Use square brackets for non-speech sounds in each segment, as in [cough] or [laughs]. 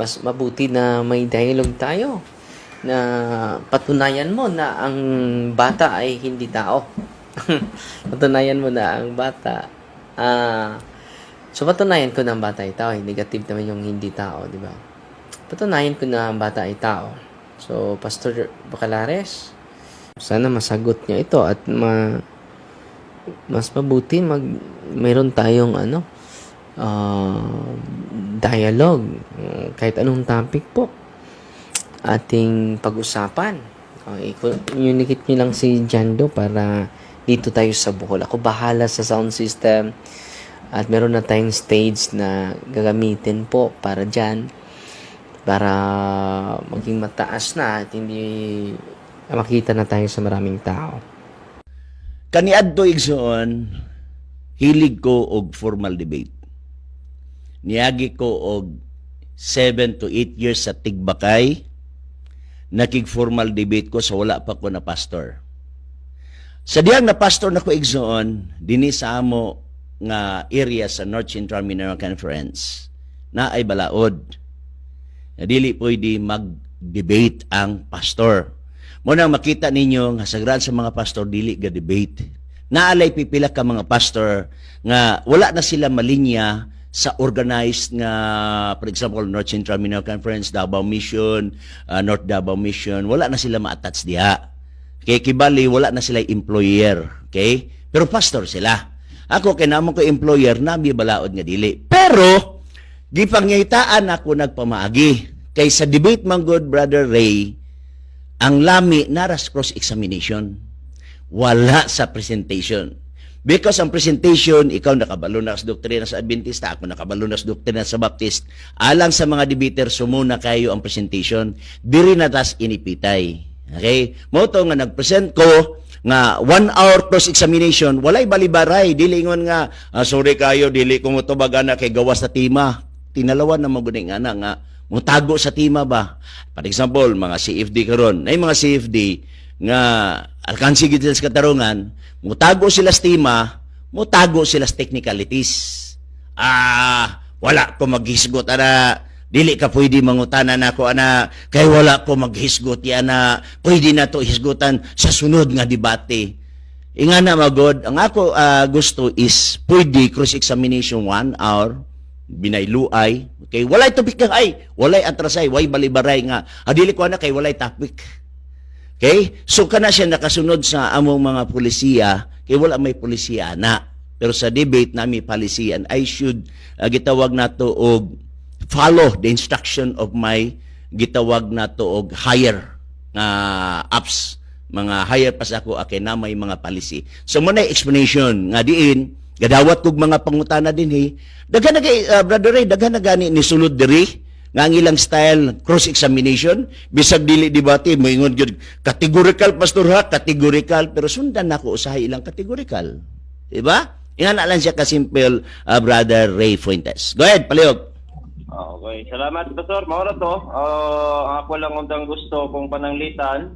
mas mabuti na may dialogue tayo na patunayan mo na ang bata ay hindi tao. [laughs] patunayan mo na ang bata ah so patunayan ko na ang bata ay tao, eh, negative naman yung hindi tao, di ba? Patunayan ko na ang bata ay tao. So, Pastor Bacalares, sana masagot niya ito at ma mas mabuti mag mayroon tayong ano uh, dialogue uh, kahit anong topic po ating pag-usapan. Okay, communicate niyo lang si Jando para dito tayo sa Bohol. Ako bahala sa sound system at meron na tayong stage na gagamitin po para dyan para maging mataas na at hindi makita na tayo sa maraming tao. Kaniadto igsoon, hilig ko og formal debate. Niagi ko og 7 to 8 years sa Tigbakay, nakig formal debate ko sa wala pa ko na pastor. Sa diyang na pastor na ko igsoon, dini sa amo nga area sa North Central Mineral Conference na ay balaod. Na dili pwede mag-debate ang pastor. Mo nang makita ninyo nga sagran sa mga pastor dili ga debate. Naalay pipila ka mga pastor nga wala na sila malinya sa organized nga for example North Central Mineral Conference, Davao Mission, uh, North Davao Mission, wala na sila ma-attach diha. Okay, kibali wala na sila employer, okay? Pero pastor sila. Ako kay namon ko employer nami balaod nga dili. Pero gipangyayitaan ako nagpamaagi kay sa debate man good brother Ray ang lami naras cross examination wala sa presentation because ang presentation ikaw nakabalo na sa doktrina sa Adventista ako nakabalo na sa doktrina sa Baptist. Alang sa mga debater sumuna kayo ang presentation. Diri na tas inipitay. Okay? Mo to nga nagpresent ko nga one hour cross examination. Walay balibaray. Dili ingon nga "Ah, sorry kayo dili ko mo na kay gawas sa tima. Tinalawan na mo guni nga na nga mutago sa tima ba? For example mga CFD karon. Ay mga CFD nga alkansi gid sa katarungan mutago sila sa tima mutago sila technicalities. Ah wala ko maghisgot ana. Dili ka pwede mangutana na ako ana. Kay wala ko maghisgot ya na pwede na to hisgutan sa sunod nga debate. Inga na magod, ang ako ah, gusto is pwede cross examination one hour binayluay okay walay topic ay walay atrasay way balibaray nga. Adili ko na kay walay topic okay? So kana siya nakasunod sa among mga polisiya kay wala may polisiya na pero sa debate nami palisiyan I should ah, gitawag nato og follow the instruction of my gitawag nato og higher nga ups mga higher pa ako akay na may mga policy. So mo na explanation nga diin gadawat kog mga pangutana din he. Daghan na uh, brother Ray daghan na gani ni sulod diri nga ang ilang style cross examination bisag dili debate moingon gyud categorical pastor ha categorical pero sundan nako usahay ilang categorical di ba Ingan na lang siya ka simple uh, brother Ray Fuentes go ahead palihog Ah, Okay, salamat Pastor. Maura to. Ah, ako lang untang gusto kong pananglitan.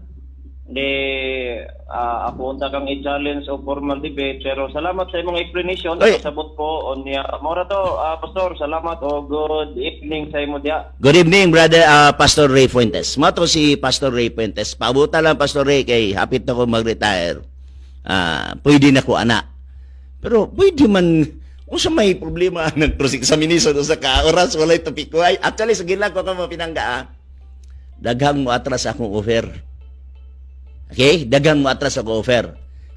Di ah, ako unta kang i-challenge o formal debate pero salamat sa imong explanation Oy. sabot ko on niya. Maura to, ah, Pastor. Salamat o good evening sa imo diya. Good evening, brother uh, Pastor Ray Fuentes. Mato si Pastor Ray Fuentes. Pabuta lang, Pastor Ray, kay hapit na ko mag-retire. Ah, pwede na ko anak. Pero pwede man, kung sa may problema [laughs] ng cross-examination sa ka oras, walay topik ko. Ay, actually, sa gila ko ka mo pinangga, ah. daghang mo atras akong offer. Okay? Daghang mo atras akong offer.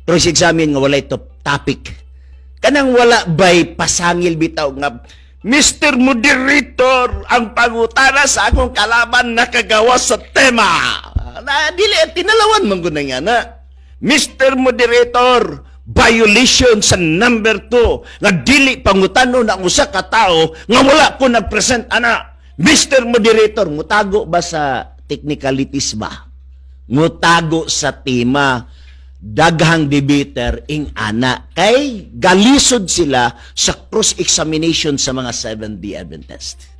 Cross-examine nga walay top topic. Kanang wala bay pasangil bitaw nga Mr. Moderator, ang pangutana sa akong kalaban nakagawa sa tema. Na dili tinalawan man gud nga na. Mr. Moderator, violation sa number 2 nga dili pangutano na usa ka tawo nga wala ko nagpresent ana. Mr. Moderator, mutago ba sa technicalities ba? Mutago sa tema daghang debater ing ana kay galisod sila sa cross examination sa mga 7D Adventist.